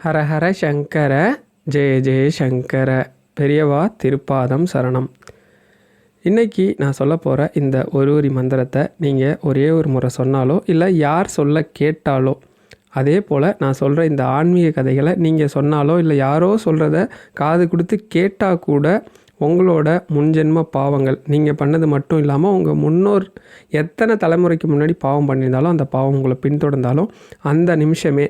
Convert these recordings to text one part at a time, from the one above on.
ஹரஹர சங்கர ஜெய ஜெய சங்கர. பெரியவா திருப்பாதம் சரணம். இன்னைக்கு நான் சொல்ல போகிற இந்த ஒரு ஒரு மந்திரத்தை நீங்கள் ஒரே ஒரு முறை சொன்னாலோ இல்லை யார் சொல்ல கேட்டாலோ அதே போல் நான் சொல்கிற இந்த ஆன்மீக கதைகளை நீங்கள் சொன்னாலோ இல்லை யாரோ சொல்கிறத காது கொடுத்து கேட்டால் கூட உங்களோட முன்ஜென்ம பாவங்கள் நீங்கள் பண்ணது மட்டும் இல்லாமல் உங்கள் முன்னோர் எத்தனை தலைமுறைக்கு முன்னாடி பாவம் பண்ணியிருந்தாலும் அந்த பாவம் உங்களை பின்தொடர்ந்தாலும் அந்த நிமிஷமே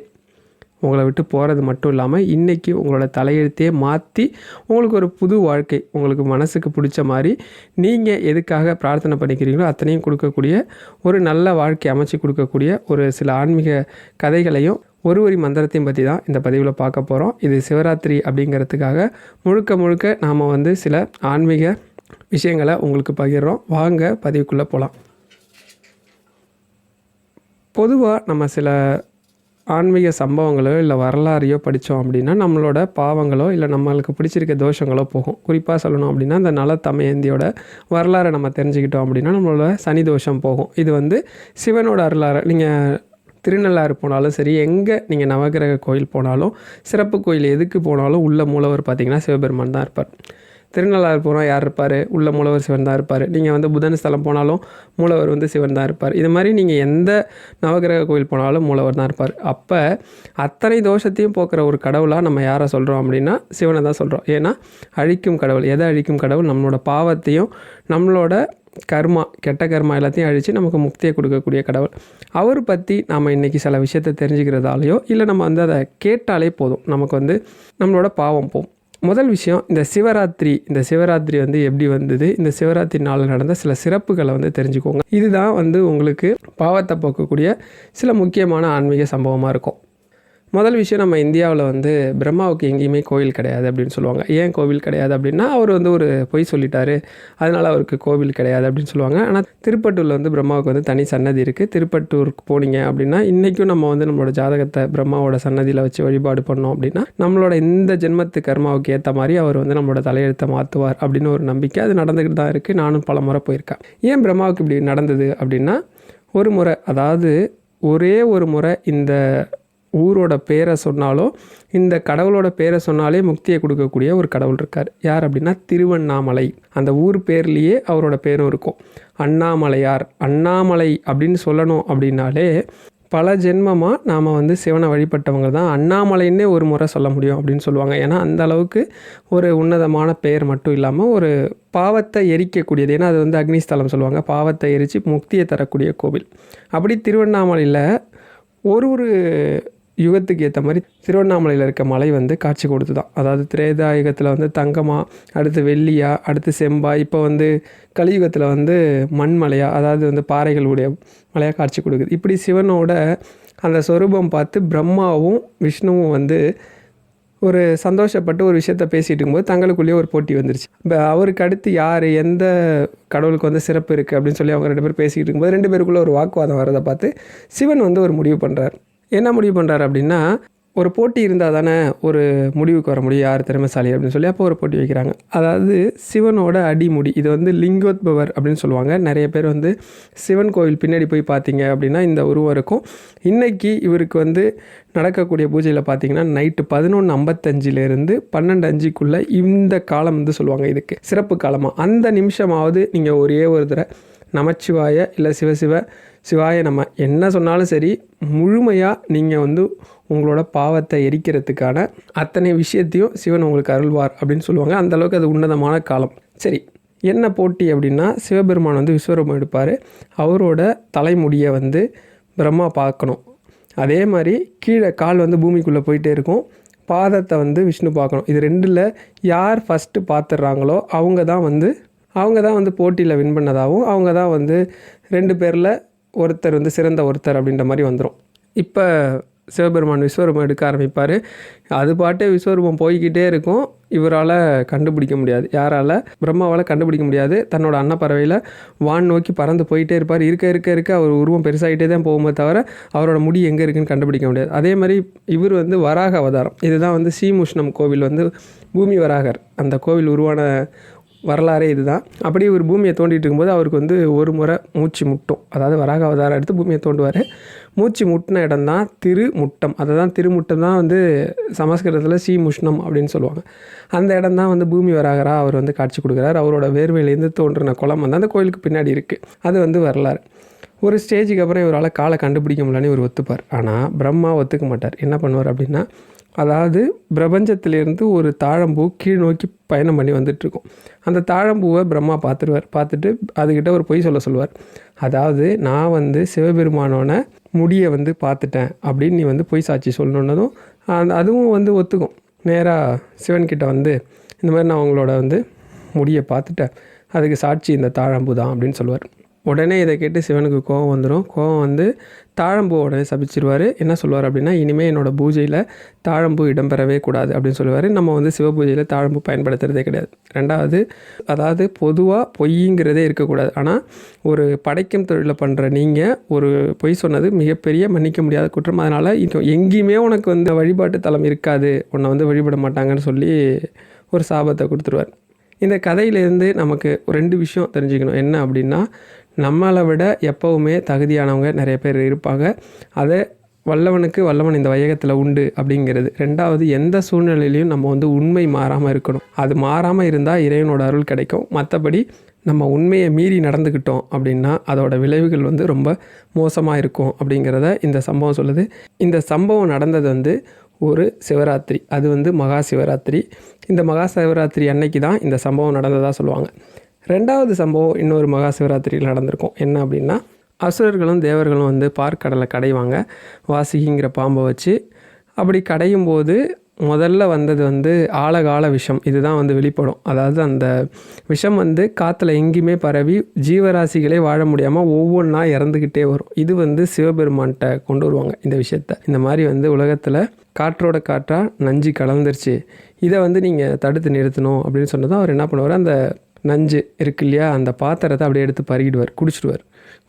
உங்களை விட்டு போகிறது மட்டும் இல்லாமல் இன்றைக்கி உங்களோட தலையெழுத்தையே மாற்றி உங்களுக்கு ஒரு புது வாழ்க்கை உங்களுக்கு மனசுக்கு பிடிச்ச மாதிரி நீங்கள் எதுக்காக பிரார்த்தனை பண்ணிக்கிறீங்களோ அத்தனையும் கொடுக்கக்கூடிய ஒரு நல்ல வாழ்க்கை அமைச்சு கொடுக்கக்கூடிய ஒரு சில ஆன்மீக கதைகளையும் ஒரு ஒரு மந்திரத்தையும் பற்றி தான் இந்த பதிவில் பார்க்க போகிறோம் இது சிவராத்திரி அப்படிங்கிறதுக்காக முழுக்க முழுக்க நாம் வந்து சில ஆன்மீக விஷயங்களை உங்களுக்கு பகிர்றோம். வாங்க பதிவுக்குள்ளே போகலாம் பொதுவாக நம்ம சில ஆன்மீக சம்பவங்களோ இல்லை வரலாறையோ படித்தோம் அப்படின்னா நம்மளோட பாவங்களோ இல்லை நம்மளுக்கு பிடிச்சிருக்க தோஷங்களோ போகும். குறிப்பாக சொல்லணும் அப்படின்னா இந்த நலத்தமயந்தியோட வரலாறை நம்ம தெரிஞ்சுக்கிட்டோம் அப்படின்னா நம்மளோட சனி தோஷம் போகும். இது வந்து சிவனோட வரலாறு நீங்கள் திருநள்ளாறு போனாலும் சரி எங்கே நீங்கள் நவகிரக கோயில் போனாலும் சிறப்பு கோயில் எதுக்கு போனாலும் உள்ள மூலவர் பார்த்தீங்கன்னா சிவபெருமான் தான் இருப்பார். திருநள்ளாறு போனால் யார் இருப்பார்? உள்ள மூலவர் சிவன் தான் இருப்பார். நீங்கள் வந்து புதன் ஸ்தலம் போனாலும் மூலவர் வந்து சிவன் தான் இருப்பார். இது மாதிரி நீங்கள் எந்த நவகிரக கோயில் போனாலும் மூலவர் தான் இருப்பார். அப்போ அத்தனை தோஷத்தையும் போக்குற ஒரு கடவுளாக நம்ம யாரை சொல்கிறோம் அப்படின்னா சிவனை தான் சொல்கிறோம் ஏன்னா அழிக்கும் கடவுள் எதை அழிக்கும் கடவுள்? நம்மளோட பாவத்தையும் நம்மளோட கர்மா கெட்ட கர்மா எல்லாத்தையும் அழித்து நமக்கு முக்தியை கொடுக்கக்கூடிய கடவுள். அவர் பற்றி நாம் இன்றைக்கி சில விஷயத்தை தெரிஞ்சுக்கிறதாலையோ இல்லை நம்ம வந்து அதை கேட்டாலே போதும். நமக்கு வந்து நம்மளோட பாவம் போகும். முதல் விஷயம் இந்த சிவராத்திரி இந்த சிவராத்திரி வந்து எப்படி வந்தது? இந்த சிவராத்திரி நாளில் நடந்த சில சிறப்புகளை வந்து தெரிஞ்சுக்கோங்க. இதுதான் வந்து உங்களுக்கு பாவத்தை போக்கக்கூடிய சில முக்கியமான ஆன்மீக சம்பவமாக இருக்கும். முதல் விஷயம் நம்ம இந்தியாவில் வந்து பிரம்மாவுக்கு எங்கேயுமே கோவில் கிடையாது அப்படின்னு சொல்லுவாங்க. ஏன் கோவில் கிடையாது அப்படின்னா அவர் வந்து ஒரு பொய் சொல்லிட்டாரு. அதனால் அவருக்கு கோவில் கிடையாது அப்படின்னு சொல்லுவாங்க. ஆனால் திருப்பட்டூரில் வந்து பிரம்மாவுக்கு வந்து தனி சன்னதி இருக்குது திருப்பட்டூருக்கு போனீங்க அப்படின்னா இன்றைக்கும் நம்ம வந்து நம்மளோட ஜாதகத்தை பிரம்மாவோட சன்னதியில் வச்சு வழிபாடு பண்ணோம் அப்படின்னா நம்மளோட இந்த ஜென்மத்து கர்மாவுக்கு ஏற்ற மாதிரி அவர் வந்து நம்மளோட தலையெழுத்தை மாற்றுவார் அப்படின்னு ஒரு நம்பிக்கை அது நடந்துக்கிட்டு தான் இருக்குது நானும் பல முறை போயிருக்கேன். ஏன் பிரம்மாவுக்கு இப்படி நடந்தது அப்படின்னா ஒரு முறை அதாவது ஒரே ஒரு முறை இந்த ஊரோட பேரை சொன்னாலோ இந்த கடவுளோட பேரை சொன்னாலே முக்தியை கொடுக்கக்கூடிய ஒரு கடவுள் இருக்கார். யார் அப்படின்னா திருவண்ணாமலை. அந்த ஊர் பேர்லேயே அவரோட பேரும் இருக்கும். அண்ணாமலையார். அண்ணாமலை அப்படின்னு சொல்லணும் அப்படின்னாலே பல ஜென்மமாக நாம் வந்து சிவனை வழிபட்டவங்க தான் அண்ணாமலைன்னே ஒரு முறை சொல்ல முடியும் அப்படின்னு சொல்லுவாங்க. ஏன்னா அந்த அளவுக்கு ஒரு உன்னதமான பெயர் மட்டும் இல்லாமல் ஒரு பாவத்தை எரிக்கக்கூடியது. ஏன்னா அது வந்து அக்னிஸ்தலம் சொல்லுவாங்க. பாவத்தை எரித்து முக்தியை தரக்கூடிய கோவில். அப்படி திருவண்ணாமலையில் ஒரு ஒரு யுகத்துக்கு ஏற்ற மாதிரி திருவண்ணாமலையில் இருக்க மலை வந்து காட்சி கொடுத்து தான் அதாவது திரேதாயுகத்தில் வந்து தங்கமா அடுத்து வெள்ளியா அடுத்து செம்பா இப்போ வந்து கலியுகத்தில் வந்து மண்மலையாக அதாவது வந்து பாறைகளுடைய மலையாக காட்சி கொடுக்குது. இப்படி சிவனோட அந்த சொரூபம் பார்த்து பிரம்மாவும் விஷ்ணுவும் வந்து ஒரு சந்தோஷப்பட்டு ஒரு விஷயத்த பேசிகிட்டு இருக்கும்போது தங்களுக்குள்ளேயே ஒரு போட்டி வந்துருச்சு. இப்போ அவருக்கு அடுத்து யார் எந்த கடவுளுக்கு வந்து சிறப்பு இருக்குது அப்படின்னு சொல்லி அவங்க ரெண்டு பேரும் பேசிக்கிட்டு இருக்கும்போது ரெண்டு பேருக்குள்ளே ஒரு வாக்குவாதம் வரதை பார்த்து சிவன் வந்து ஒரு முடிவு பண்ணுறார் என்ன முடிவு பண்ணுறாரு அப்படின்னா ஒரு போட்டி இருந்தால் தானே ஒரு முடிவுக்கு வர முடியும் யார் திறமைசாலி அப்படின்னு சொல்லி அப்போ ஒரு போட்டி வைக்கிறாங்க. அதாவது சிவனோட அடிமுடி இது வந்து லிங்கோத்பவர் அப்படின்னு சொல்லுவாங்க. நிறைய பேர் வந்து சிவன் கோவில் பின்னாடி போய் பார்த்தீங்க அப்படின்னா இந்த உருவம் இருக்கும். இன்றைக்கி இவருக்கு வந்து நடக்கக்கூடிய பூஜையில் பார்த்தீங்கன்னா நைட்டு பதினொன்று ஐம்பத்தஞ்சிலேருந்து பன்னெண்டு அஞ்சுக்குள்ளே இந்த காலம் வந்து சொல்லுவாங்க இதுக்கு. சிறப்பு காலமாக அந்த நிமிஷமாவது நீங்கள் ஒரே ஒரு தடவை நமச்சிவாய இல்லை சிவசிவ சிவாய நம்ம என்ன சொன்னாலும் சரி முழுமையாக நீங்கள் வந்து உங்களோட பாவத்தை எரிக்கிறதுக்கான அத்தனை விஷயத்தையும் சிவன் உங்களுக்கு அருள்வார் அப்படின்னு சொல்லுவாங்க. அந்தளவுக்கு அது உன்னதமான காலம். சரி என்ன போட்டி அப்படின்னா சிவபெருமான் வந்து விஸ்வரூபம் எடுப்பார். அவரோட தலைமுடியை வந்து பிரம்மா பார்க்கணும். அதே மாதிரி கீழே கால் வந்து பூமிக்குள்ளே போயிட்டே இருக்கும். பாதத்தை வந்து விஷ்ணு பார்க்கணும். இது ரெண்டில் யார் ஃபஸ்ட்டு பார்த்துட்றாங்களோ அவங்க தான் வந்து அவங்க தான் வந்து போட்டியில் வின் பண்ணதாகவும் அவங்க தான் வந்து ரெண்டு பேரில் ஒருத்தர் வந்து சிறந்த ஒருத்தர் அப்படின்ற மாதிரி வந்துடும் இப்போ சிவபெருமான் விஸ்வரூபம் எடுக்க ஆரம்பிப்பார். அது பாட்டே விஸ்வரூபம் போய்கிட்டே இருக்கும். இவரால் கண்டுபிடிக்க முடியாது. யாரால்? பிரம்மாவால் கண்டுபிடிக்க முடியாது. தன்னோட அன்னப்பறவையில் வான் நோக்கி பறந்து போயிட்டே இருப்பார். இருக்க இருக்க இருக்க அவர் உருவம் பெருசாகிட்டே தான் போகும்போது தவிர அவரோட முடி எங்கே இருக்குன்னு கண்டுபிடிக்க முடியாது. அதே மாதிரி இவர் வந்து வராக அவதாரம். இதுதான் வந்து ஸ்ரீமுஷ்ணம் கோவில் வந்து பூமி வராகர். அந்த கோவில் உருவான வரலாறே இதுதான். அப்படியே ஒரு பூமியை தோண்டிகிட்டு இருக்கும்போது அவருக்கு வந்து ஒரு முறை மூச்சு முட்டும். அதாவது வராக அவதாரம் எடுத்து பூமியை தோண்டுவார். மூச்சு முட்டின இடம் தான் திருமுட்டம். அதை தான் திருமுட்டம் தான் வந்து சமஸ்கிருதத்தில் சி முஷ்ணம் அப்படின்னு சொல்லுவாங்க. அந்த இடம் தான் வந்து பூமி வராகரா அவர் வந்து காட்சி கொடுக்குறாரு. அவரோட வேர்வையிலேருந்து தோன்றின குளம் வந்து அந்த கோயிலுக்கு பின்னாடி இருக்குது அது வந்து வரலாறு. ஒரு ஸ்டேஜுக்கு அப்புறம் இவரால் காலை கண்டுபிடிக்க முடியலன்னு இவர் ஒத்துப்பார். ஆனால் பிரம்மா ஒத்துக்க மாட்டார். என்ன பண்ணுவார் அப்படின்னா அதாவது பிரபஞ்சத்திலேருந்து ஒரு தாழம்பூ கீழ் நோக்கி பயணம் பண்ணி வந்துட்டுருக்கும். அந்த தாழம்பூவை பிரம்மா பார்த்துருவார். பார்த்துட்டு அதுக்கிட்ட ஒரு பொய் சொல்ல சொல்லுவார். அதாவது நான் வந்து சிவபெருமானோட முடியை வந்து பார்த்துட்டேன் அப்படின்னு நீ வந்து பொய் சாட்சி சொல்லணுன்னதும் அந்த அதுவும் வந்து ஒத்துக்கும். நேராக சிவன்கிட்ட வந்து இந்த மாதிரி நான் அவங்களோட வந்து முடியை பார்த்துட்டேன். அதுக்கு சாட்சி இந்த தாழம்பூ தான் அப்படின்னு சொல்லுவார். உடனே இதை கேட்டு சிவனுக்கு கோபம் வந்துடும் கோவம் வந்து தாழம்பூ உடனே சபிச்சிருவார். என்ன சொல்லுவார் அப்படின்னா இனிமேல் என்னோடய பூஜையில் தாழம்பூ இடம்பெறவே கூடாது அப்படின்னு சொல்லுவார். நம்ம வந்து சிவ பூஜையில் தாழம்பூ பயன்படுத்துகிறதே கிடையாது. ரெண்டாவது அதாவது பொதுவாக பொய்ங்கிறதே இருக்கக்கூடாது. ஆனால் ஒரு படைக்கும் தொழிலை பண்ணுற நீங்கள் ஒரு பொய் சொன்னது மிகப்பெரிய மன்னிக்க முடியாத குற்றம். அதனால் இப்போ எங்கேயுமே உனக்கு வந்து வழிபாட்டு தலம் இருக்காது. உன்னை வந்து வழிபட மாட்டாங்கன்னு சொல்லி ஒரு சாபத்தை கொடுத்துருவார். இந்த கதையிலேருந்து நமக்கு ரெண்டு விஷயம் தெரிஞ்சுக்கணும். என்ன அப்படின்னா நம்மளை விட எப்போவுமே தகுதியானவங்க நிறைய பேர் இருப்பாங்க. அதை வல்லவனுக்கு வல்லவன் இந்த வையகத்தில் உண்டு அப்படிங்கிறது. ரெண்டாவது எந்த சூழ்நிலையிலையும் நம்ம வந்து உண்மை மாறாமல் இருக்கணும். அது மாறாமல் இருந்தால் இறைவனோட அருள் கிடைக்கும். மற்றபடி நம்ம உண்மையை மீறி நடந்துக்கிட்டோம் அப்படின்னா அதோட விளைவுகள் வந்து ரொம்ப மோசமாக இருக்கும் அப்படிங்கிறத இந்த சம்பவம் சொல்லுது. இந்த சம்பவம் நடந்தது வந்து ஒரு சிவராத்திரி. அது வந்து மகா சிவராத்திரி. இந்த மகா சிவராத்திரி அன்னைக்கு தான் இந்த சம்பவம் நடந்ததாக சொல்லுவாங்க. ரெண்டாவது சம்பவம் இன்னொரு மகா சிவராத்திரியில் நடந்திருக்கும். என்ன அப்படின்னா அசுரர்களும் தேவர்களும் வந்து பார்க்கடலை கடைவாங்க வாசிகிங்கிற பாம்பை வச்சு அப்படி கடையும் போது முதல்ல வந்தது வந்து ஆழகால விஷம். இதுதான் வந்து வெளிப்படும். அதாவது அந்த விஷம் வந்து காற்றுல எங்கேயுமே பரவி ஜீவராசிகளே வாழ முடியாமல் ஒவ்வொன்றா இறந்துக்கிட்டே வரும். இது வந்து சிவபெருமான்கிட்ட கொண்டு வருவாங்க இந்த விஷயத்த. இந்த மாதிரி வந்து உலகத்தில் காற்றோட காற்றாக நஞ்சு கலந்துருச்சு. இதை வந்து நீங்கள் தடுத்து நிறுத்தணும் அப்படின்னு சொன்னதும் அவர் என்ன பண்ணுவார் அந்த நஞ்சு இருக்கு இல்லையா அந்த பாத்திரத்தை அப்படியே எடுத்து பருகிடுவார் குடிச்சிடுவார்.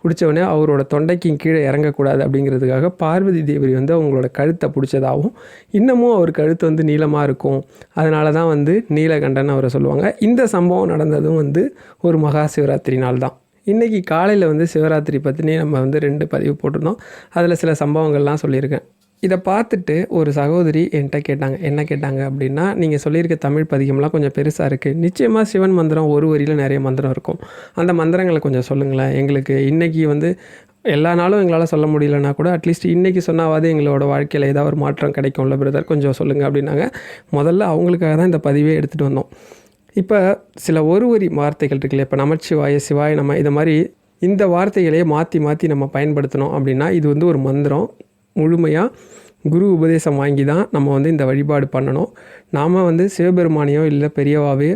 குடித்தவொடனே அவரோட தொண்டைக்கும் கீழே இறங்கக்கூடாது அப்படிங்கிறதுக்காக பார்வதி தேவரி வந்து அவங்களோட கழுத்தை பிடிச்சதாகவும் இன்னமும் அவர் கழுத்து வந்து நீளமாக இருக்கும். அதனால தான் வந்து நீலகண்டன் அவரை சொல்லுவாங்க. இந்த சம்பவம் நடந்ததும் வந்து ஒரு மகா சிவராத்திரி நாள் தான். இன்றைக்கி காலையில் வந்து சிவராத்திரி பற்றினே நம்ம வந்து ரெண்டு பதிவு போட்டிருந்தோம். அதில் சில சம்பவங்கள்லாம் சொல்லியிருக்கேன். இதை பார்த்துட்டு ஒரு சகோதரி என்கிட்ட கேட்டாங்க என்ன கேட்டாங்க அப்படின்னா நீங்கள் சொல்லியிருக்க தமிழ் பதிகம்லாம் கொஞ்சம் பெருசாக இருக்குது நிச்சயமாக சிவன் மந்திரம் ஒரு வரியில் நிறைய மந்திரம் இருக்கும். அந்த மந்திரங்களை கொஞ்சம் சொல்லுங்களேன். எங்களுக்கு இன்றைக்கி வந்து எல்லா நாளும் எங்களால் சொல்ல முடியலன்னா கூட அட்லீஸ்ட் இன்றைக்கி சொன்னாவது எங்களோட வாழ்க்கையில் ஏதாவது ஒரு மாற்றம் கிடைக்கும்ல பிரதர் கொஞ்சம் சொல்லுங்கள் அப்படின்னாங்க. முதல்ல அவங்களுக்காக தான் இந்த பதிவே எடுத்துகிட்டு வந்தோம். இப்போ சில ஒரு வரி வார்த்தைகள் இருக்குல்ல இப்போ நமச்சிவாய சிவாய நம்ம இதை மாதிரி இந்த வார்த்தைகளையே மாற்றி மாற்றி நம்ம பயன்படுத்தணும் அப்படின்னா இது வந்து ஒரு மந்திரம். முழுமையாக குரு உபதேசம் வாங்கி தான் நம்ம வந்து இந்த வழிபாடு பண்ணணும். நாம் வந்து சிவபெருமானையோ இல்லை பெரியவாவே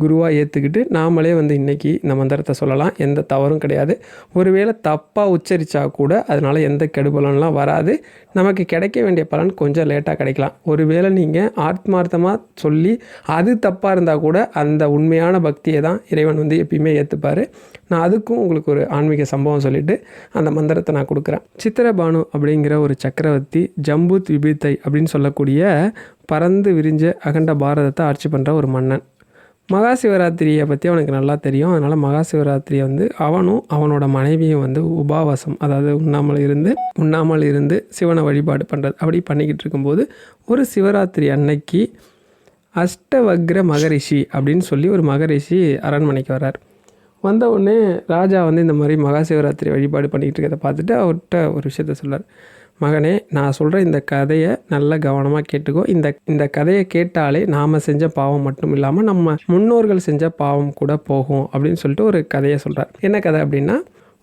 குருவாக ஏற்றுக்கிட்டு நாமளே வந்து இன்றைக்கி இந்த மந்திரத்தை சொல்லலாம். எந்த தவறும் கிடையாது. ஒருவேளை தப்பாக உச்சரித்தா கூட அதனால் எந்த கெடுபலன்லாம் வராது. நமக்கு கிடைக்க வேண்டிய பலன் கொஞ்சம் லேட்டாக கிடைக்கலாம். ஒருவேளை நீங்கள் ஆத்மார்த்தமாக சொல்லி அது தப்பாக இருந்தால் கூட அந்த உண்மையான பக்தியை தான் இறைவன் வந்து எப்பயுமே ஏற்றுப்பார் நான் அதுக்கும் உங்களுக்கு ஒரு ஆன்மீக சம்பவம் சொல்லிவிட்டு அந்த மந்திரத்தை நான் கொடுக்குறேன். சித்திரபானு அப்படிங்கிற ஒரு சக்கரவர்த்தி ஜம்பூத் விபித்தை அப்படின்னு சொல்லக்கூடிய பறந்து விரிஞ்ச அகண்ட பாரதத்தை ஆட்சி பண்ணுற ஒரு மன்னன். மகா சிவராத்திரியை பற்றி அவனுக்கு நல்லா தெரியும். அதனால் மகா சிவராத்திரியை வந்து அவனும் அவனோட மனைவியும் வந்து உபாவாசம் அதாவது உண்ணாமல் இருந்து உண்ணாமல் இருந்து சிவனை வழிபாடு பண்ணுறது அப்படி பண்ணிக்கிட்டு இருக்கும்போது ஒரு சிவராத்திரி அன்னைக்கு அஷ்டவக்ர மகரிஷி அப்படின்னு சொல்லி ஒரு மகரிஷி அரண்மனைக்கு வர்றார். வந்த உடனே ராஜா வந்து இந்த மாதிரி மகா சிவராத்திரி வழிபாடு பண்ணிக்கிட்டு இருக்கிறத பார்த்துட்டு அவர்கிட்ட ஒரு விஷயத்த சொல்கிறார் மகனே நான் சொல்கிற இந்த கதையை நல்லா கவனமாக கேட்டுக்கோ. இந்த இந்த கதையை கேட்டாலே நாம் செஞ்ச பாவம் மட்டும் இல்லாமல் நம்ம முன்னோர்கள் செஞ்ச பாவம் கூட போகும் அப்படின்னு சொல்லிட்டு ஒரு கதையை சொல்கிறார் என்ன கதை அப்படின்னா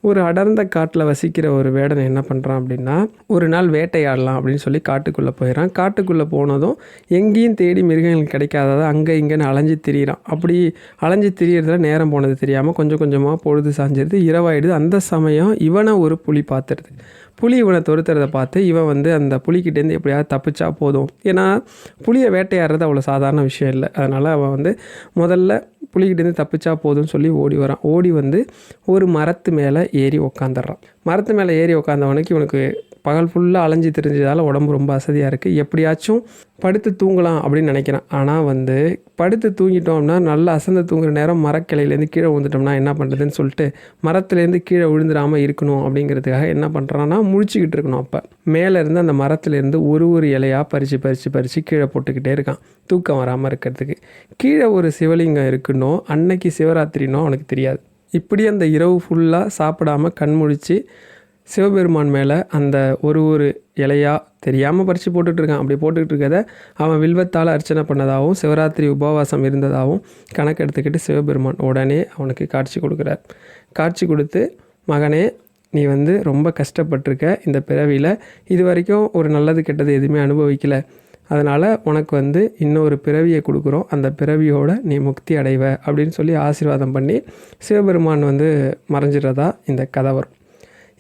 ஒரு அடர்ந்த காட்டில் வசிக்கிற ஒரு வேடன் என்ன பண்ணுறான் அப்படின்னா ஒரு நாள் வேட்டையாடலாம் அப்படின்னு சொல்லி காட்டுக்குள்ளே போயிடறான் காட்டுக்குள்ளே போனதும் எங்கேயும் தேடி மிருகங்கள் கிடைக்காததை அங்கே இங்கேன்னு அலைஞ்சு திரியிறான். அப்படி அலைஞ்சு திரியறதுல நேரம் போனது தெரியாமல் கொஞ்சம் கொஞ்சமாக பொழுது சாஞ்சிருது. இரவாயிடுது. அந்த சமயம் இவனை ஒரு புலி பார்த்துருது புலி இவனை துரத்துறதை பார்த்து இவன் வந்து அந்த புலிக்கிட்டேருந்து எப்படியாவது தப்பிச்சா போதும். ஏன்னா புலியை வேட்டையாடுறது அவ்வளோ சாதாரண விஷயம் இல்லை. அதனால் அவன் வந்து முதல்ல புலிகிட்டேருந்து தப்பிச்சா போதும்னு சொல்லி ஓடி வரான். ஓடி வந்து ஒரு மரத்து மேலே ஏறி உக்காந்துடுறான் மரத்து மேலே ஏறி உக்காந்தவனுக்கு இவனுக்கு பகல் ஃபுல்லாக அலைஞ்சு தெரிஞ்சதால் உடம்பு ரொம்ப அசதியாக இருக்குது எப்படியாச்சும் படுத்து தூங்கலாம் அப்படின்னு நினைக்கிறேன். ஆனால் வந்து படுத்து தூங்கிட்டோம்னா நல்லா அசந்து தூங்குற நேரம் மரக்கிளையிலேருந்து கீழே விழுந்துட்டோம்னா என்ன பண்ணுறதுன்னு சொல்லிட்டு மரத்துலேருந்து கீழே விழுந்துடாமல் இருக்கணும் அப்படிங்கிறதுக்காக என்ன பண்ணுறான்னா முழிச்சிக்கிட்டு இருக்கணும் அப்போ. மேலேருந்து அந்த மரத்துலேருந்து ஒரு ஒரு இலையாக பறித்து பறித்து பறித்து கீழே போட்டுக்கிட்டே இருக்கான். தூக்கம் வராமல் இருக்கிறதுக்கு. கீழே ஒரு சிவலிங்கம் இருக்குன்னோ அன்னைக்கு சிவராத்திரினோ அவனுக்கு தெரியாது. இப்படி அந்த இரவு ஃபுல்லாக சாப்பிடாம கண் முழித்து சிவபெருமான் மேலே அந்த ஒரு ஒரு இலையாக தெரியாமல் பறித்து போட்டுட்ருக்கான். அப்படி போட்டுக்கிட்டு இருக்கதை அவன் வில்வத்தால் அர்ச்சனை பண்ணதாகவும் சிவராத்திரி உபவாசம் இருந்ததாகவும் கணக்கு எடுத்துக்கிட்டு சிவபெருமான் உடனே அவனுக்கு காட்சி கொடுக்குறார். காட்சி கொடுத்து மகனே நீ வந்து ரொம்ப கஷ்டப்பட்டிருக்க. இந்த பிறவியில் இது வரைக்கும் ஒரு நல்லது கெட்டது எதுவுமே அனுபவிக்கல. அதனால் உனக்கு வந்து இன்னொரு பிறவியை கொடுக்குறோம். அந்த பிறவியோட நீ முக்தி அடைவ. அப்படின்னு சொல்லி ஆசீர்வாதம் பண்ணி சிவபெருமான் வந்து மறைஞ்சிடுறதா இந்த கதை வரும்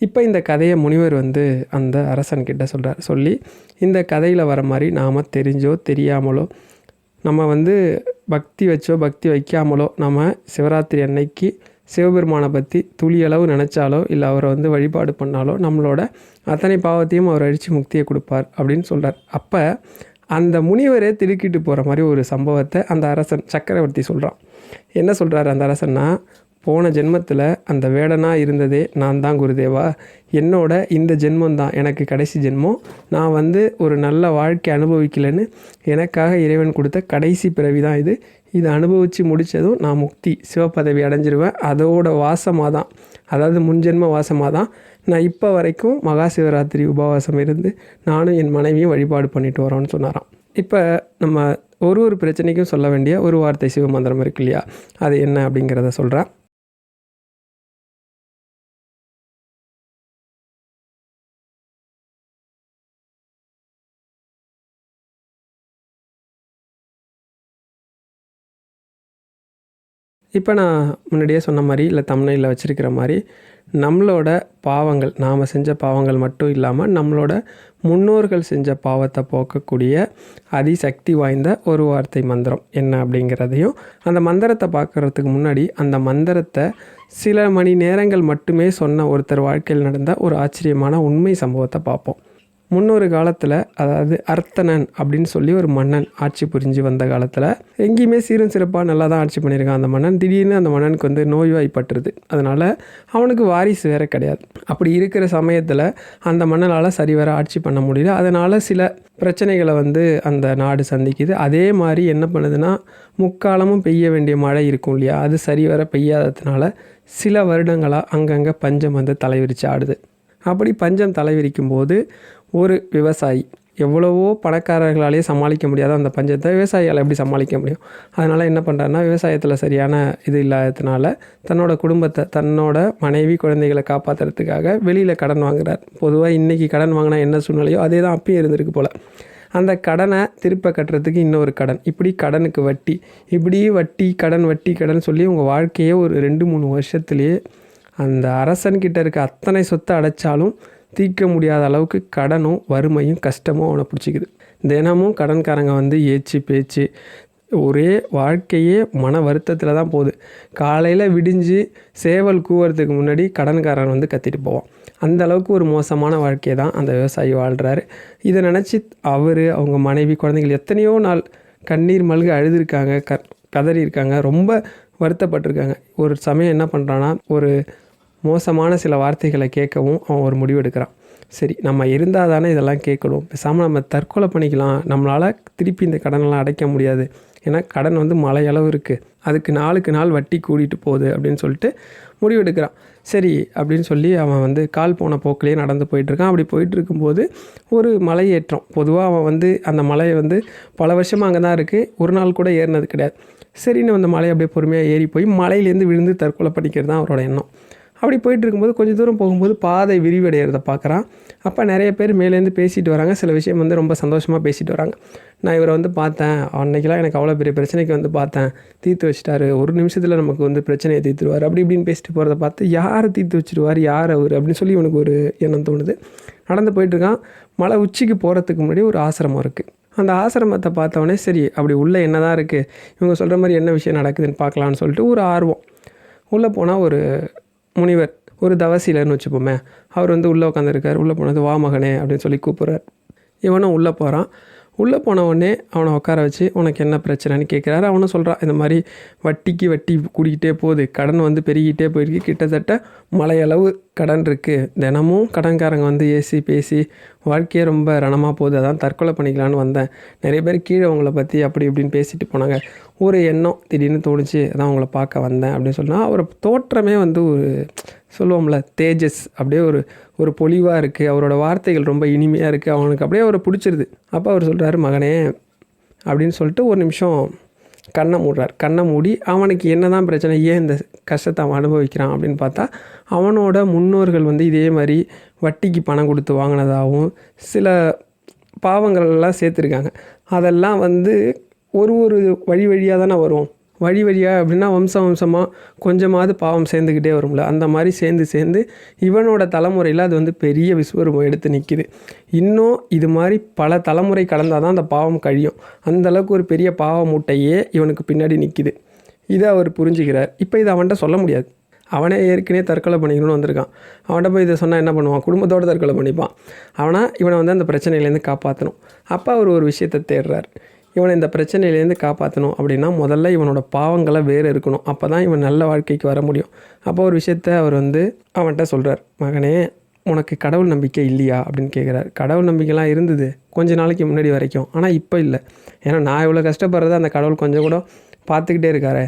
இப்போ இந்த கதையை முனிவர் வந்து அந்த அரசன்கிட்ட சொல்கிறார் சொல்லி இந்த கதையில் வர மாதிரி நாம் தெரிஞ்சோ தெரியாமலோ நம்ம வந்து பக்தி வச்சோ பக்தி வைக்காமலோ நம்ம சிவராத்திரி அன்னைக்கு சிவபெருமானை பற்றி துளியளவு நினச்சாலோ இல்லை அவரை வந்து வழிபாடு பண்ணாலோ நம்மளோட அத்தனை பாவத்தையும் அவர் அழித்து முக்தியை கொடுப்பார் அப்படின்னு சொல்கிறார் அப்போ அந்த முனிவரே திருக்கிட்டு போகிற மாதிரி ஒரு சம்பவத்தை அந்த அரசன் சக்கரவர்த்தி சொல்கிறான் என்ன சொல்கிறார் அந்த அரசன்னா போன ஜென்மத்தில் அந்த வேடனாக இருந்ததே நான் தான் குருதேவா. என்னோட இந்த ஜென்மம் தான் எனக்கு கடைசி ஜென்மம். நான் வந்து ஒரு நல்ல வாழ்க்கை அனுபவிக்கலைன்னு எனக்காக இறைவன் கொடுத்த கடைசி பிறவி தான் இது. இதை அனுபவித்து முடித்ததும் நான் முக்தி சிவப்பதவி அடைஞ்சிருவேன். அதோட வாசமாக தான். அதாவது முன்ஜென்ம வாசமாக தான். நான் இப்போ வரைக்கும் மகா சிவராத்திரி உபவாசம் இருந்து நானும் என் மனைவியும் வழிபாடு பண்ணிட்டு வரோன்னு சொன்னாராம். இப்போ நம்ம ஒரு ஒரு பிரச்சனைக்கும் சொல்ல வேண்டிய ஒரு வார்த்தை சிவமந்திரம் இருக்கு இல்லையா? அது என்ன அப்படிங்கிறத சொல்கிறேன் இப்போ நான் முன்னாடியே சொன்ன மாதிரி இல்லை தமிழில் வச்சுருக்கிற மாதிரி நம்மளோட பாவங்கள் நாம் செஞ்ச பாவங்கள் மட்டும் இல்லாமல் நம்மளோட முன்னோர்கள் செஞ்ச பாவத்தை போக்கக்கூடிய அதிசக்தி வாய்ந்த ஒரு வார்த்தை மந்திரம் என்ன அப்படிங்கிறதையும் அந்த மந்திரத்தை பார்க்குறதுக்கு முன்னாடி அந்த மந்திரத்தை சில மணி நேரங்கள் மட்டுமே சொன்ன ஒருத்தர் வாழ்க்கையில் நடந்த ஒரு ஆச்சரியமான உண்மை சம்பவத்தை பார்ப்போம். முன்னொரு காலத்தில் அதாவது அர்த்தனன் அப்படின்னு சொல்லி ஒரு மன்னன் ஆட்சி புரிஞ்சு வந்த காலத்தில் எங்கேயுமே சீரும் சிறப்பாக நல்லா தான் ஆட்சி பண்ணியிருக்கான். அந்த மன்னன் திடீர்னு அந்த மன்னனுக்கு வந்து நோய்வாய்ப்பட்டுருது. அதனால் அவனுக்கு வாரிசு வேறு கிடையாது. அப்படி இருக்கிற சமயத்தில் அந்த மன்னனால் சரிவர ஆட்சி பண்ண முடியல. அதனால் சில பிரச்சனைகளை வந்து அந்த நாடு சந்திக்குது. அதே மாதிரி என்ன பண்ணுதுன்னா முக்காலமும் பெய்ய வேண்டிய மழை இருக்கும் இல்லையா? அது சரிவர பெய்யாததுனால சில வருடங்களாக அங்கங்கே பஞ்சம் வந்து தலைவிரிச்சு ஆடுது. அப்படி பஞ்சம் தலைவிரிக்கும் போது ஒரு விவசாயி. எவ்வளவோ பணக்காரர்களாலேயே சமாளிக்க முடியாத அந்த பஞ்சத்தை விவசாயியால் எப்படி சமாளிக்க முடியும்? அதனால் என்ன பண்ணுறாருன்னா விவசாயத்தில் சரியான இது இல்லாததுனால தன்னோட குடும்பத்தை தன்னோட மனைவி குழந்தைகளை காப்பாற்றுறதுக்காக வெளியில் கடன் வாங்குறார். பொதுவாக இன்றைக்கி கடன் வாங்கினா என்ன சூழ்நிலையோ அதே தான் அப்பயும் இருந்திருக்கு போல். அந்த கடனை திருப்ப கட்டுறதுக்கு இன்னொரு கடன். இப்படி கடனுக்கு வட்டி. இப்படி வட்டி கடன் வட்டி கடன் சொல்லி உங்கள் வாழ்க்கையே ஒரு ரெண்டு மூணு வருஷத்துலேயே அந்த அரசன்கிட்ட இருக்க அத்தனை சொத்தை அடைச்சாலும் தீர்க்க முடியாத அளவுக்கு கடனும் வறுமையும் கஷ்டமும் அவனை பிடிச்சிக்குது. தினமும் கடன்காரங்க வந்து ஏச்சு பேச்சு ஒரே வாழ்க்கையே மன வருத்தத்தில் தான் போகுது. காலையில் விடிஞ்சு சேவல் கூவுறதுக்கு முன்னாடி கடன்காரன் வந்து கத்திட்டு போவான். அந்த அளவுக்கு ஒரு மோசமான வாழ்க்கையை தான் அந்த விவசாயி வாழ்கிறாரு இதை நினச்சி அவர் அவங்க மனைவி குழந்தைகள் எத்தனையோ நாள் கண்ணீர் மல்க அழுதுருக்காங்க க கதறியிருக்காங்க ரொம்ப வருத்தப்பட்டிருக்காங்க. ஒரு சமயம் என்ன பண்ணுறான்னா ஒரு மோசமான சில வார்த்தைகளை கேட்கவும் அவன் ஒரு முடிவு எடுக்கிறான். சரி நம்ம இருந்தால் தானே இதெல்லாம் கேட்கணும். பேசாமல் நம்ம தற்கொலை பண்ணிக்கலாம். நம்மளால் திருப்பி இந்த கடனெல்லாம் அடைக்க முடியாது. ஏன்னா கடன் வந்து மலையளவு இருக்குது அதுக்கு நாளுக்கு நாள் வட்டி கூடிட்டு போகுது அப்படின்னு சொல்லிட்டு முடிவெடுக்கிறான் சரி அப்படின்னு சொல்லி அவன் வந்து கால் போன போக்கிலேயே நடந்து போயிட்டுருக்கான். அப்படி போயிட்டு இருக்கும்போது ஒரு மலை ஏற்றம் பொதுவாக அவன் வந்து அந்த மலையை வந்து பல வருஷமாக அங்கே தான் இருக்குது ஒரு நாள் கூட ஏறினது கிடையாது. சரின்னு அந்த மலை அப்படியே பொறுமையாக ஏறி போய் மலையிலேருந்து விழுந்து தற்கொலை பண்ணிக்கிறது தான் அவரோட எண்ணம். அப்படி போயிட்டு இருக்கும்போது கொஞ்சம் தூரம் போகும்போது பாதை விரிவடைகிறத பார்க்குறான். அப்போ நிறைய பேர் மேலேருந்து பேசிட்டு வராங்க. சில விஷயம் வந்து ரொம்ப சந்தோஷமாக பேசிட்டு வராங்க. நான் இவரை வந்து பார்த்தேன். அன்னைக்கெலாம் எனக்கு அவ்வளோ பெரிய பிரச்சனைக்கு வந்து பார்த்தேன். தீர்த்து வச்சிட்டாரு. ஒரு நிமிஷத்தில் நமக்கு வந்து பிரச்சனையை தீர்த்துருவார். அப்படி இப்படின்னு பேசிட்டு போகிறத பார்த்து யார் தீர்த்து வச்சிருவார்? யார் அவர்? அப்படின்னு சொல்லி இவனுக்கு ஒரு எண்ணம் தோணுது. நடந்து போயிட்டுருக்கான். மலை உச்சிக்கு போகிறதுக்கு முன்னாடி ஒரு ஆசிரமம் இருக்குது அந்த ஆசிரமத்தை பார்த்தவொடனே சரி அப்படி உள்ளே என்ன தான் இருக்குது இவங்க சொல்கிற மாதிரி என்ன விஷயம் நடக்குதுன்னு பார்க்கலான்னு சொல்லிட்டு ஒரு ஆர்வம். உள்ளே போனால் ஒரு முனிவர் ஒரு தவசீலர்னு வச்சுப்போமே அவர் வந்து உள்ளே உட்காந்துருக்கார் உள்ளே போனது வா மகனே அப்படின்னு சொல்லி கூப்பிட்றார். இவனும் உள்ளே போகிறான் உள்ளே போன உடனே அவனை உட்கார வச்சு உனக்கு என்ன பிரச்சனைன்னு கேட்குறாரு அவனும் சொல்கிறான் இந்த மாதிரி வட்டிக்கு வட்டி கூடிக்கிட்டே போகுது. கடன் வந்து பெருகிட்டே போயிருக்கு. கிட்டத்தட்ட மலையளவு கடன் இருக்குது தினமும் கடன்காரங்க வந்து ஏசி பேசி வாழ்க்கையே ரொம்ப ரணமாக போகுது. அதான் தற்கொலை பண்ணிக்கலான்னு வந்தேன். நிறைய பேர் கீழே உங்களை பற்றி அப்படி இப்படின்னு பேசிட்டு போனாங்க. ஒரு எண்ணம் திடீர்னு தோணுச்சு அதான் உங்களை பார்க்க வந்தேன் அப்படின்னு சொன்னால் அவர் தோற்றமே வந்து ஒரு சொல்லுவோம்ல தேஜஸ். அப்படியே ஒரு ஒரு பொலிவாக இருக்குது அவரோட வார்த்தைகள் ரொம்ப இனிமையாக இருக்குது அவனுக்கு அப்படியே அவரை பிடிச்சிருது. அப்போ அவர் சொல்கிறாரு மகனே அப்படின்னு சொல்லிட்டு ஒரு நிமிஷம் கண்ணை மூடுறார். கண்ணை மூடி அவனுக்கு என்ன தான் பிரச்சனை ஏன் இந்த கஷ்டத்தை அவன் அனுபவிக்கிறான் அப்படின்னு பார்த்தா அவனோட முன்னோர்கள் வந்து இதே மாதிரி வட்டிக்கு பணம் கொடுத்து வாங்கினதாகவும் சில பாவங்கள்லாம் சேர்த்துருக்காங்க. அதெல்லாம் வந்து ஒரு ஒரு வழி வழியாக தானே வரும். வழி வழியாக அப்படின்னா வம்சம் வம்சமாக கொஞ்சமாவது பாவம் சேர்ந்துக்கிட்டே வரும்ல. அந்த மாதிரி சேர்ந்து சேர்ந்து இவனோட தலைமுறையில் அது வந்து பெரிய விஸ்வரூபம் எடுத்து நிற்கிது இன்னும் இது மாதிரி பல தலைமுறை கடந்தால் தான் அந்த பாவம் கழியும். அந்தளவுக்கு ஒரு பெரிய பாவ மூட்டையே இவனுக்கு பின்னாடி நிற்கிது இதை அவர் புரிஞ்சுக்கிறார். இப்போ இதை அவன்கிட்ட சொல்ல முடியாது. அவனே ஏற்கனவே தற்கொலை பண்ணிக்கணும்னு வந்திருக்கான். அவன்கிட்ட போய் இதை சொன்னால் என்ன பண்ணுவான்? குடும்பத்தோடு தற்கொலை பண்ணிப்பான். அவனால் இவனை வந்து அந்த பிரச்சனையிலேருந்து காப்பாற்றணும் அப்போ அவர் ஒரு விஷயத்தை தேடுறார். இவனை இந்த பிரச்சனையிலேருந்து காப்பாற்றணும் அப்படின்னா முதல்ல இவனோட பாவங்களை வேறு இருக்கணும். அப்போ தான் இவன் நல்ல வாழ்க்கைக்கு வர முடியும். அப்போ ஒரு விஷயத்த அவர் வந்து அவன்கிட்ட சொல்கிறார் மகனே உனக்கு கடவுள் நம்பிக்கை இல்லையா? அப்படின்னு கேட்குறாரு கடவுள் நம்பிக்கைலாம் இருந்தது கொஞ்ச நாளைக்கு முன்னாடி வரைக்கும். ஆனால் இப்போ இல்லை. ஏன்னா நான் இவ்வளோ கஷ்டப்படுறத அந்த கடவுள் கொஞ்சம் கூட பார்த்துக்கிட்டே இருக்காரே.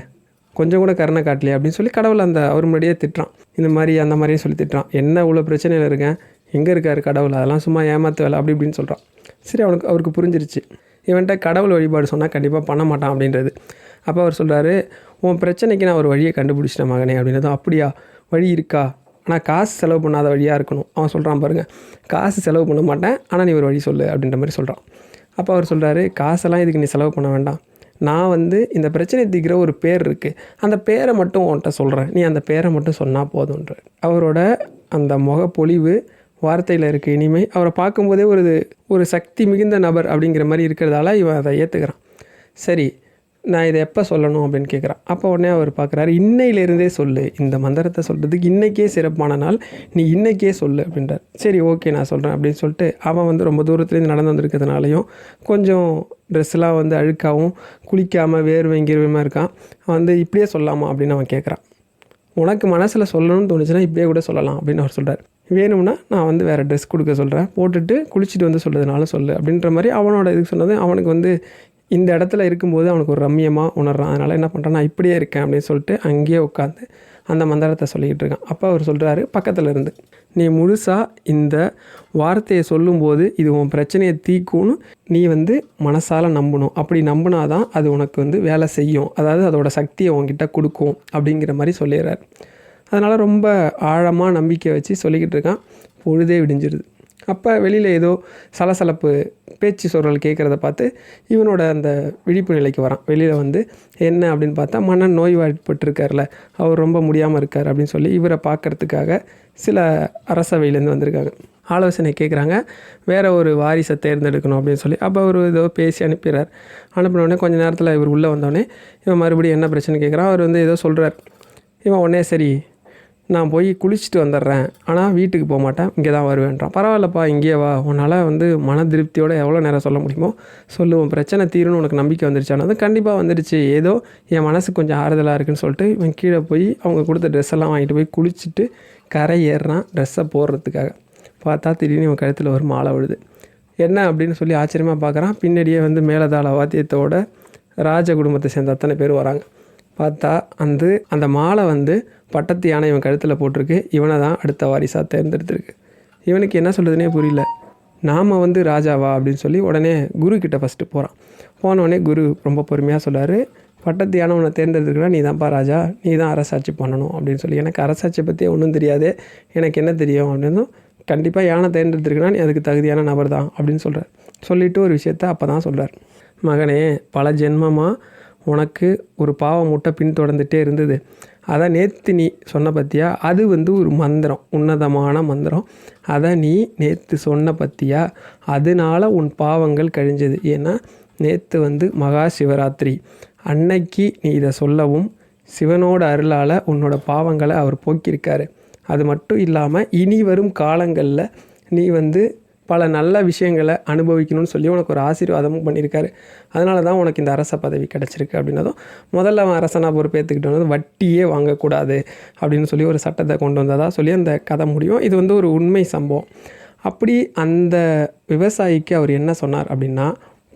கொஞ்சம் கூட கருணை காட்டலையே அப்படின்னு சொல்லி கடவுள் அந்த அவர் முன்னாடியே திட்டுறான். இந்த மாதிரி அந்த மாதிரியும் சொல்லி திட்டுறான். என்ன இவ்வளோ பிரச்சனையில் இருக்கேன்? எங்கே இருக்கார் கடவுள்? அதெல்லாம் சும்மா ஏமாத்து வேலை அப்படி இப்படின்னு சொல்கிறான் சரி அவனுக்கு அவருக்கு புரிஞ்சிருச்சு. இவன்ட்ட கடவுள் வழிபாடு சொன்னால் கண்டிப்பாக பண்ண மாட்டான் அப்படின்றது. அப்போ அவர் சொல்கிறாரு உன் பிரச்சனைக்கு நான் ஒரு வழியை கண்டுபிடிச்சிட்டேன் மகனே அப்படின்னதும் அப்படியா? வழி இருக்கா? ஆனால் காசு செலவு பண்ணாத வழியாக இருக்கணும். அவன் சொல்கிறான் பாருங்கள் காசு செலவு பண்ண மாட்டேன். ஆனால் நீ ஒரு வழி சொல்லு அப்படின்ற மாதிரி சொல்கிறான் அப்போ அவர் சொல்கிறாரு காசெல்லாம் இதுக்கு நீ செலவு பண்ண வேண்டாம். நான் வந்து இந்த பிரச்சனை தீக்கிற ஒரு பேர் இருக்குது அந்த பேரை மட்டும் உன்கிட்ட சொல்கிறேன் நீ அந்த பேரை மட்டும் சொன்னால் போதுன்ற அவரோட அந்த முகப்பொழிவு வார்த்தையில் இருக்க. இனிமை அவரை பார்க்கும்போதே ஒரு ஒரு சக்தி மிகுந்த நபர் அப்படிங்கிற மாதிரி இருக்கிறதால இவன் அதை ஏற்றுக்கிறான் சரி நான் இதை எப்போ சொல்லணும் அப்படின்னு கேட்குறான் அப்போ உடனே அவர் பார்க்குறாரு இன்னையிலேருந்தே சொல்லு. இந்த மந்திரத்தை சொல்கிறதுக்கு இன்றைக்கே சிறப்பான நாள். நீ இன்றைக்கே சொல்லு அப்படின்றார். சரி ஓகே நான் சொல்கிறேன் அப்படின்னு சொல்லிட்டு அவன் வந்து ரொம்ப தூரத்துலேருந்து நடந்து வந்திருக்கிறதுனாலையும் கொஞ்சம் ட்ரெஸ்லாம் வந்து அழுக்காகவும் குளிக்காமல் வேர்வைங்கிறவமாக இருக்கான். அவன் வந்து இப்படியே சொல்லாமா? அப்படின்னு அவன் கேட்குறான் உனக்கு மனசில் சொல்லணும்னு தோணுச்சுன்னா இப்படியே கூட சொல்லலாம் அப்படின்னு அவர் சொல்கிறார் வேணும்னா நான் வந்து வேறு ட்ரெஸ் கொடுக்க சொல்கிறேன் போட்டுட்டு குளிச்சுட்டு வந்து சொல்கிறதுனால சொல்லு அப்படின்ற மாதிரி அவனோட இதுக்கு சொன்னது அவனுக்கு வந்து இந்த இடத்துல இருக்கும்போது அவனுக்கு ஒரு ரம்மியமாக உணர்றான். அதனால் என்ன பண்ணுறான் நான் இப்படியே இருக்கேன் அப்படின்னு சொல்லிட்டு அங்கேயே உட்காந்து அந்த மந்திரத்தை சொல்லிக்கிட்டு இருக்கான். அப்போ அவர் சொல்கிறாரு பக்கத்தில் இருந்து. நீ முழுசாக இந்த வார்த்தையை சொல்லும்போது இது உன் பிரச்சனையை தீக்கும்னு நீ வந்து மனசால் நம்பணும். அப்படி நம்பினா தான் அது உனக்கு வந்து வேலை செய்யும். அதாவது அதோட சக்தியை உன்கிட்ட கொடுக்கும். அப்படிங்கிற மாதிரி சொல்லிடுறாரு. அதனால் ரொம்ப ஆழமாக நம்பிக்கை வச்சு சொல்லிக்கிட்டு இருக்கான். பொழுதே விடிஞ்சிருது. அப்போ வெளியில் ஏதோ சலசலப்பு பேச்சு சொற்கள் கேட்குறத பார்த்து இவனோட அந்த விழிப்பு நிலைக்கு வரான். வெளியில் வந்து என்ன? அப்படின்னு பார்த்தா மன்னன் நோய்வாய்ப்பட்டிருக்கார்ல அவர் ரொம்ப முடியாமல் இருக்கார் அப்படின்னு சொல்லி இவரை பார்க்குறதுக்காக சில அரசவையிலேருந்து வந்திருக்காங்க. ஆலோசனை கேட்குறாங்க வேறு ஒரு வாரிசை தேர்ந்தெடுக்கணும் அப்படின்னு சொல்லி. அப்போ அவர் ஏதோ பேசி அனுப்பிடுறார் அனுப்பினோடனே கொஞ்சம் கொஞ்ச நேரத்தில் இவர் உள்ளே வந்தோடனே இவன் மறுபடியும் என்ன பிரச்சனை கேட்குறான் அவர் வந்து ஏதோ சொல்கிறார் இவன் உடனே சரி நான் போய் குளிச்சுட்டு வந்துடுறேன். ஆனால் வீட்டுக்கு போக மாட்டேன். இங்கே தான் வருவேன்றான். பரவாயில்லப்பா இங்கேயே வா. உன்னால் வந்து மன திருப்தியோடு எவ்வளோ நேரம் சொல்ல முடியுமோ சொல்லுவோம் பிரச்சனை தீரும்னு உனக்கு நம்பிக்கை வந்துருச்சானது கண்டிப்பாக வந்துடுச்சு ஏதோ என் மனசு கொஞ்சம் ஆறுதலாக இருக்குன்னு சொல்லிட்டு இவன் கீழே போய் அவங்க கொடுத்த ட்ரெஸ் எல்லாம் வாங்கிட்டு போய் குளிச்சுட்டு கரை ஏறுறான் ட்ரெஸ்ஸை போடுறதுக்காக. பார்த்தா திடீர்னு இவன் கழுத்தில் ஒரு மாலை விழுது. என்ன அப்படின்னு சொல்லி ஆச்சரியமாக பார்க்குறான். பின்னாடியே வந்து மேலதாள வாத்தியத்தோட ராஜ குடும்பத்தை சேர்ந்த அத்தனை பேர் வராங்க. பார்த்தா வந்து அந்த மாலை வந்து பட்டத்து யானை இவன் கழுத்தில் போட்டிருக்கு. இவனை தான் அடுத்த வாரிசாக தேர்ந்தெடுத்திருக்கு. இவனுக்கு என்ன சொல்கிறதுனே புரியல. நாம் வந்து ராஜாவா அப்படின்னு சொல்லி உடனே குரு கிட்டே ஃபஸ்ட்டு போகிறான் போனோடனே குரு ரொம்ப பொறுமையாக சொல்கிறாரு பட்டத்து யானை உன்னை தேர்ந்தெடுத்துக்கலாம் நீ தான்ப்பா ராஜா நீ தான் அரசாட்சி பண்ணணும் அப்படின்னு சொல்லி. எனக்கு அரசாட்சியை பற்றி ஒன்றும் தெரியாது. எனக்கு என்ன தெரியும் அப்படின்னும் கண்டிப்பாக யானை தேர்ந்தெடுத்துருக்குன்னா நீ அதுக்கு தகுதியான நபர் தான் அப்படின்னு சொல்கிறார் சொல்லிவிட்டு ஒரு விஷயத்த அப்போ தான் சொல்கிறார் மகனே பல ஜென்மமாக உனக்கு ஒரு பாவ மூட்டை பின்தொடர்ந்துகிட்டே இருந்தது. அதை நேற்று நீ சொன்ன பற்றியா அது வந்து ஒரு மந்திரம் உன்னதமான மந்திரம். அதை நீ நேற்று சொன்ன பற்றியா அதனால உன் பாவங்கள் கழிஞ்சது. ஏன்னா நேற்று வந்து மகா சிவராத்திரி. அன்னைக்கு நீ இதை சொல்லவும் சிவனோட அருளால் உன்னோட பாவங்களை அவர் போக்கியிருக்காரு. அது மட்டும் இல்லாமல் இனி வரும் காலங்களில் நீ வந்து பல நல்ல விஷயங்களை அனுபவிக்கணும்னு சொல்லி உனக்கு ஒரு ஆசீர்வாதமும் பண்ணியிருக்காரு. அதனால தான் உனக்கு இந்த அரச பதவி கிடச்சிருக்கு அப்படின்னதும் முதல்ல அவன் அரசனாக பொறுப்பேற்றுக்கிட்டு வந்து வட்டியே வாங்கக்கூடாது அப்படின்னு சொல்லி ஒரு சட்டத்தை கொண்டு வந்ததாக சொல்லி அந்த கதை முடியும். இது வந்து ஒரு உண்மை சம்பவம். அப்படி அந்த விவசாயிக்கு அவர் என்ன சொன்னார் அப்படின்னா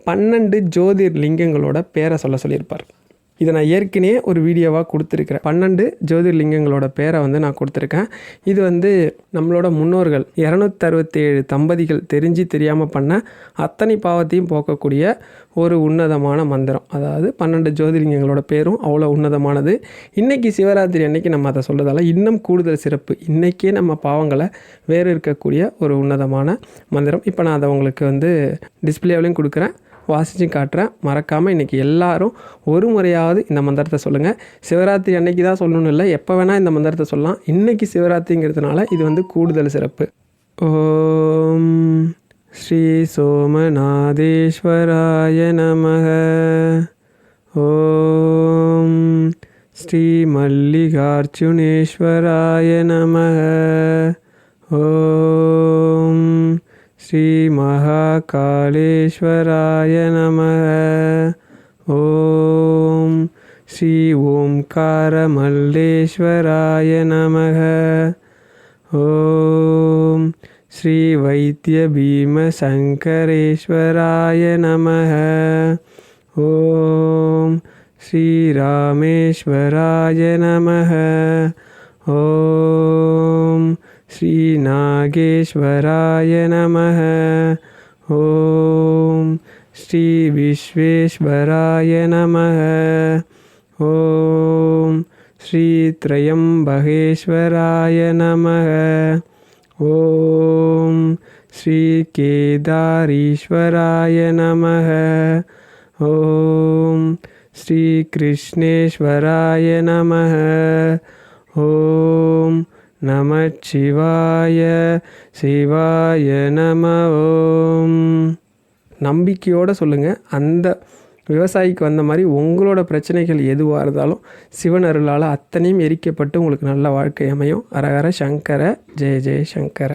பன்னெண்டு ஜோதிர் லிங்கங்களோட பேரை சொல்ல சொல்லியிருப்பார். இதை நான் ஏற்கனவே ஒரு வீடியோவாக கொடுத்துருக்கிறேன். பன்னெண்டு ஜோதிர்லிங்கங்களோட பேரை வந்து நான் கொடுத்துருக்கேன். இது வந்து நம்மளோட முன்னோர்கள் இரநூத்தறுபத்தேழு தம்பதிகள் தெரிஞ்சு தெரியாமல் பண்ண அத்தனை பாவத்தையும் போக்கக்கூடிய ஒரு உன்னதமான மந்திரம். அதாவது பன்னெண்டு ஜோதிர்லிங்கங்களோட பேரும் அவ்வளோ உன்னதமானது. இன்றைக்கி சிவராத்திரி அன்னைக்கு நம்ம அதை சொல்கிறதால இன்னும் கூடுதல் சிறப்பு. இன்றைக்கே நம்ம பாவங்களை வேறு இருக்கக்கூடிய ஒரு உன்னதமான மந்திரம். இப்போ நான் அதை உங்களுக்கு வந்து டிஸ்பிளேவிலையும் கொடுக்குறேன். வாசித்து காட்டுறேன். மறக்காமல் இன்றைக்கி எல்லாரும் ஒரு முறையாவது இந்த மந்திரத்தை சொல்லுங்கள் சிவராத்திரி அன்னைக்கு தான் சொல்லணும்னு இல்லை. எப்போ வேணால் இந்த மந்திரத்தை சொல்லலாம். இன்றைக்கி சிவராத்திரிங்கிறதுனால இது வந்து கூடுதல் சிறப்பு. ஓம் ஸ்ரீ சோமநாதேஸ்வராய நமக. ஓம் ஸ்ரீ மல்லிகார்ஜுனேஸ்வராய நமக. ஓம் ஸ்ரீ மகாகாளேஸ்வராய நமக ஓம் ஸ்ரீ ஓம்காரமல்லேஸ்வராய நமக ஓம் ஸ்ரீ வைத்திய பீமசங்கரேஸ்வராய நமக ஓம் ஸ்ரீராமேஸ்வராய நமக ஓம் श्रीनागेश्वराय नमः। ॐ श्रीविश्वेश्वराय नमः। ॐ श्रीत्रयम्बकेश्वराय नमः। ॐ श्रीकेदारीश्वराय नमः। ॐ श्रीकृष्णेश्वराय नमः। ॐ நமச்சிவாய சிவாய நம ஓம் நம்பிக்கையோடு சொல்லுங்கள் அந்த விவசாயிக்கு வந்த மாதிரி உங்களோட பிரச்சனைகள் எதுவாக இருந்தாலும் சிவன் அருளால் அத்தனையும் எரிக்கப்பட்டு உங்களுக்கு நல்ல வாழ்க்கை அமையும். அரஹர சங்கர ஜெய ஜெய சங்கர.